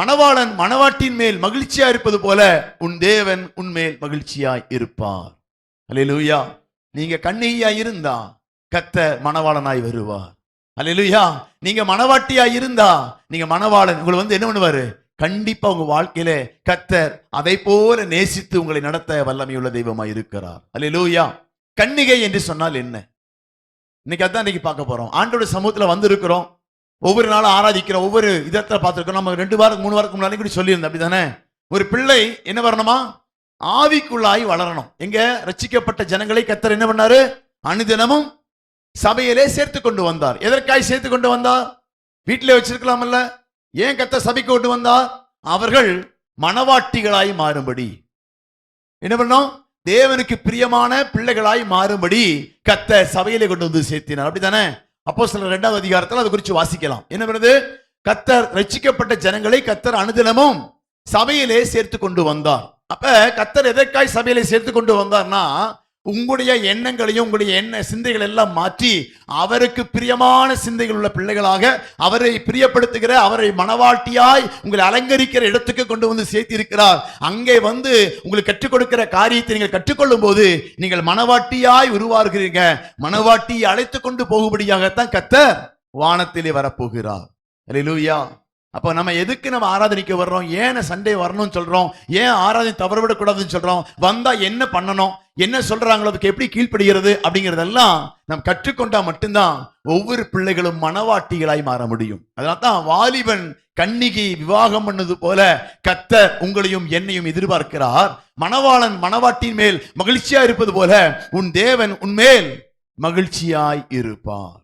மணவாளன் மணவாட்டின் மேல் மகிழ்ச்சியா இருப்பது போல உன் தேவன் உன்மேல் மகிழ்ச்சியாய் இருப்பார். அலையலுயா நீங்க கண்ணியா இருந்தா கத்தர் மணவாளனாய் வருவார். அலையலுயா நீங்க மணவாட்டியா இருந்தா நீங்க மணவாளன். உங்களை வந்து என்ன பண்ணுவாரு? கண்டிப்பா உங்க வாழ்க்கையில கத்தர் அதை போல நேசித்து உங்களை நடத்த வல்லமையுள்ள தெய்வமா இருக்கிறார். அல்லேலூயா கன்னிகை என்று சொன்னால் என்ன? இன்னைக்கு அதான் இன்னைக்கு பார்க்க போறோம். ஆண்டோட சமூகத்துல வந்திருக்கிறோம். ஒவ்வொரு நாளும் ஆராதிக்கிற ஒவ்வொரு இதத்துல பார்த்துருக்கோம். நம்ம ரெண்டு வாரம் மூணு வாரத்துக்கு முன்னாடி கூட சொல்லியிருந்தோம் அப்படிதானே? ஒரு பிள்ளை என்ன வரணுமா ஆவிக்குள்ளாய் வளரணும். எங்க? ரச்சிக்கப்பட்ட ஜனங்களை கத்தர் என்ன பண்ணாரு? அனுதினமும் சபையிலே சேர்த்து கொண்டு வந்தார். எதற்காய் சேர்த்து கொண்டு வந்தார்? வீட்டிலே வச்சிருக்கலாமல்ல ஏன் கத்த சபைக்கு கொண்டு வந்தார்? அவர்கள் மனவாட்டிகளாய் மாறும்படி. என்ன பண்ணோம்? தேவனுக்கு பிரியமான பிள்ளைகளாய் மாறும்படி கத்த சபையிலே கொண்டு வந்து சேர்த்தினார். அப்படித்தானே அப்போ சில ரெண்டாவது அதிகாரத்தில் அதை குறித்து வாசிக்கலாம். என்ன பண்ணுது? கத்தர் ரட்சிக்கப்பட்ட ஜனங்களை கத்தர் அனுதினமும் சபையிலே சேர்த்து கொண்டு வந்தார். அப்ப கத்தர் எதற்காய் சபையிலே சேர்த்து கொண்டு வந்தார்னா உங்களுடைய எண்ணங்களையும் உங்களுடைய எண்ண சிந்தைகள் எல்லாம் மாற்றி அவருக்கு பிரியமான சிந்தைகள் உள்ள பிள்ளைகளாக அவரை பிரியப்படுத்துகிற அவரை மனவாட்டியாய் உங்களை அலங்கரிக்கிற இடத்துக்கு கொண்டு வந்து சேர்த்திருக்கிறார். அங்கே வந்து உங்களுக்கு கற்றுக் கொடுக்கிற காரியத்தை நீங்கள் கற்றுக்கொள்ளும் போது நீங்கள் மனவாட்டியாய் உருவாகிறீங்க. மனவாட்டியை அழைத்து கொண்டு போகும்படியாகத்தான் கத்த வானத்திலே வரப்போகிறார். லூயா அப்போ நம்ம எதுக்கு நம்ம ஆராதனைக்கு வர்றோம்? ஏன் சண்டே வரணும்னு சொல்றோம்? ஏன் ஆராதனை தவறு விடக்கூடாதுன்னு சொல்றோம்? வந்தால் என்ன பண்ணணும்? என்ன சொல்றாங்களோ அதுக்கு எப்படி கீழ்ப்படுகிறது? அப்படிங்கிறதெல்லாம் நாம் கற்றுக்கொண்டா மட்டும்தான் ஒவ்வொரு பிள்ளைகளும் மனவாட்டிகளாய் மாற முடியும். அதனால தான் வாலிபன் கன்னிகை விவாகம் பண்ணது போல கத்தர் உங்களையும் என்னையும் எதிர்பார்க்கிறார். மணவாளன் மணவாட்டின் மேல் மகிழ்ச்சியா இருப்பது போல உன் தேவன் உன்மேல் மகிழ்ச்சியாய் இருப்பார்.